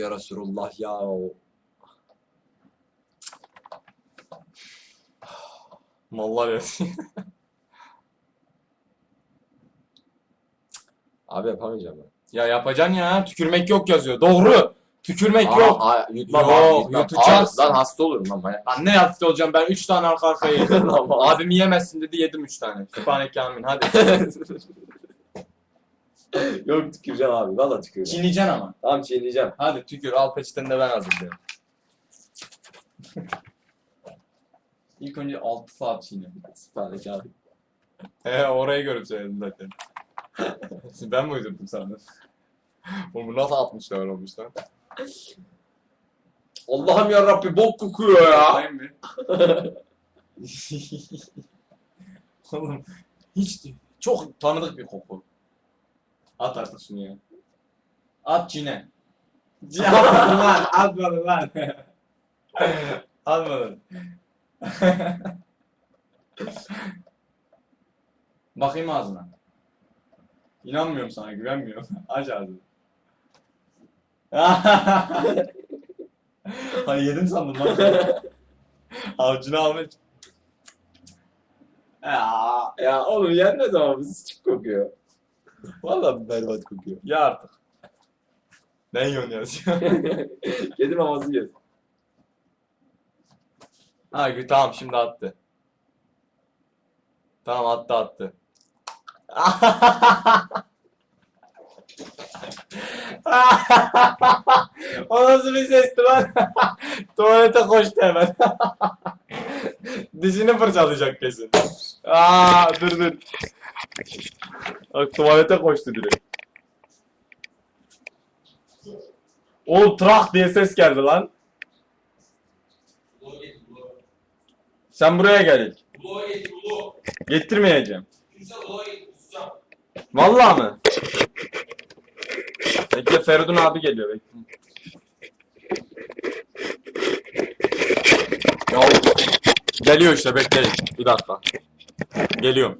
Ya Resulullah ya. Mallar yazıyor. Abi yapamayacağım ben. ya yapacaksın ya. Tükürmek yok yazıyor. Doğru. Tükürmek Aa, yok. aa, yutmam Yok, yutacaksın. Abi, Lan hasta olurum lan manyak. Lan ne yaptı olacağım ben 3 tane arka arkaya yedim. Abim yemezsin dedi yedim 3 tane. Sübhaneke amin hadi. Yok tüküreceğim abi. Valla tüküreceğim. Çiğneyeceksin ama. Tamam çiğneyeceğim. Hadi tükür al peçeteni de ben hazırlıyorum. İlk önce 6 saat çiğne. Sübhaneke abi. He orayı görüp söyledim zaten. ben mi uydurdum sana? Oğlum bu nasıl 60 dolar olmuş lan? Allah'ım ya Rabbi bok kokuyor ya. Mı? Oğlum hiç çok tanıdık bir koku. At artık ya. At çiğne. Atmadın lan, atmadın lan. atmadın. Bakayım ağzına. İnanmıyorum sana, güvenmiyorum. Aç ağzını. Hayır yedin sandım lan. Avcunu almış. Ya, Ya oğlum yenmez ama sıçık kokuyor. Valla berbat kokuyor. ya artık. Ben yiyorsun yazıyor. Kedi maması yiyor. ha tamam şimdi attı. Tamam attı attı. o nasıl bir sesti lan? Tuvalete koştu hemen. Dişini fırçalayacak kesin. Aa dur dur. Bak tuvalete koştu direkt. Oğlum trak diye ses geldi lan. Sen buraya gel. Getirmeyeceğim. Vallahi mı? Bekle Feridun abi geliyor bekle. Ya, geliyor işte bekleyin. Bir dakika. Geliyorum.